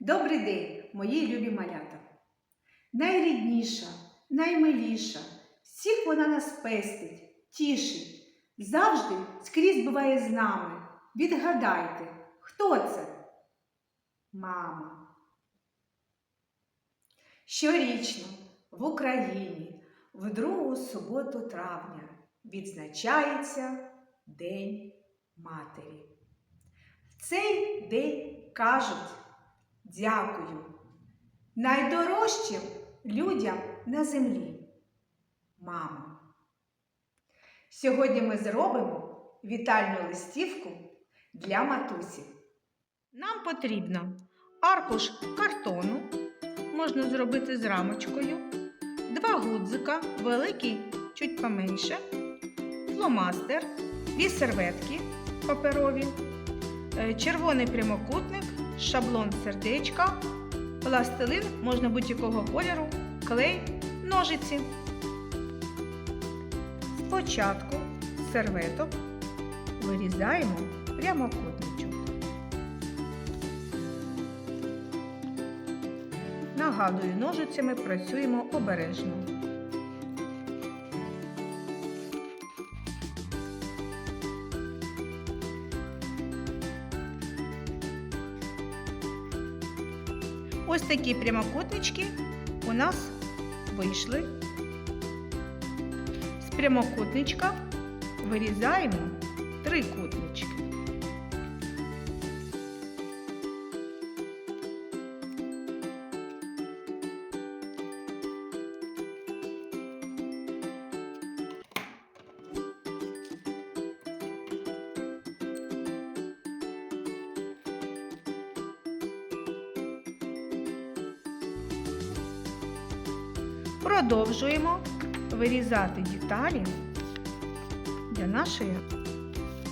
Добрий день, мої любі малята. Найрідніша, наймиліша, всіх вона нас пестить, тішить, завжди скрізь буває з нами. Відгадайте, хто це? Мама. Щорічно в Україні в другу суботу травня відзначається День Матері. В цей день кажуть дякую найдорожчим людям на землі. Мама. Сьогодні ми зробимо вітальну листівку для матусі. Нам потрібно аркуш картону, можна зробити з рамочкою, два гудзика, великий чуть поменше, фломастер, дві серветки паперові, е, червоний прямокутник, шаблон сердечка, пластилин можна будь-якого кольору, клей, ножиці. Спочатку серветок вирізаємо прямокутничок. Нагадую, ножицями працюємо обережно. Ось такі прямокутнички у нас вийшли. З прямокутничка вирізаємо трикутнички. Продовжуємо вирізати деталі для нашої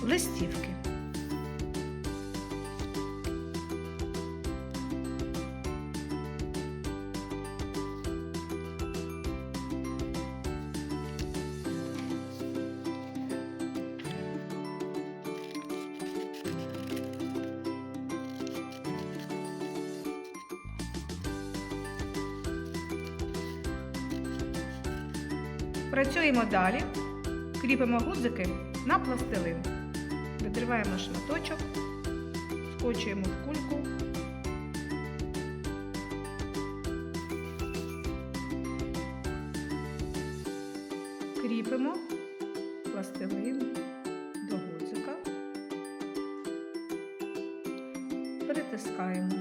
листівки. Працюємо далі, кріпимо гудзики на пластилин. Відриваємо шматочок, скочуємо в кульку. Кріпимо пластилин до гудзика, перетискаємо.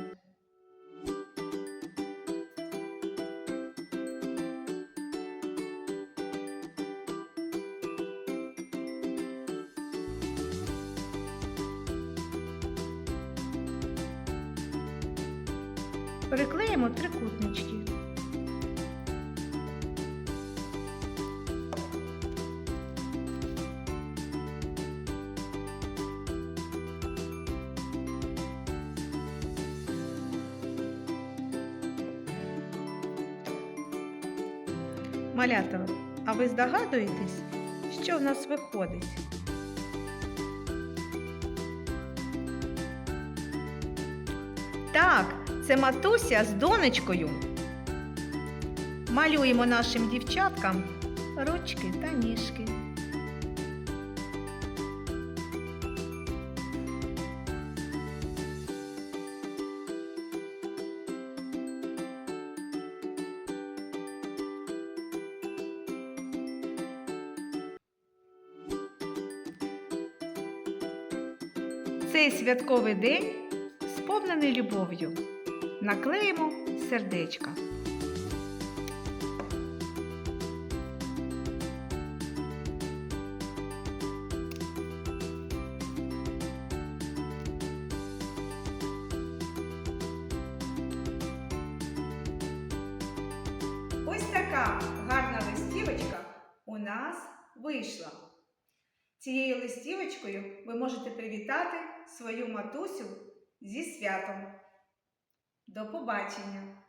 Переклеїмо трикутнички. Малята, а ви здогадуєтесь, що в нас виходить? Так, це матуся з донечкою. Малюємо нашим дівчаткам ручки та ніжки. Цей святковий день сповнений любов'ю. Наклеїмо сердечка. Ось така гарна листівочка у нас вийшла. Цією листівочкою ви можете привітати свою матусю зі святом. До побачення!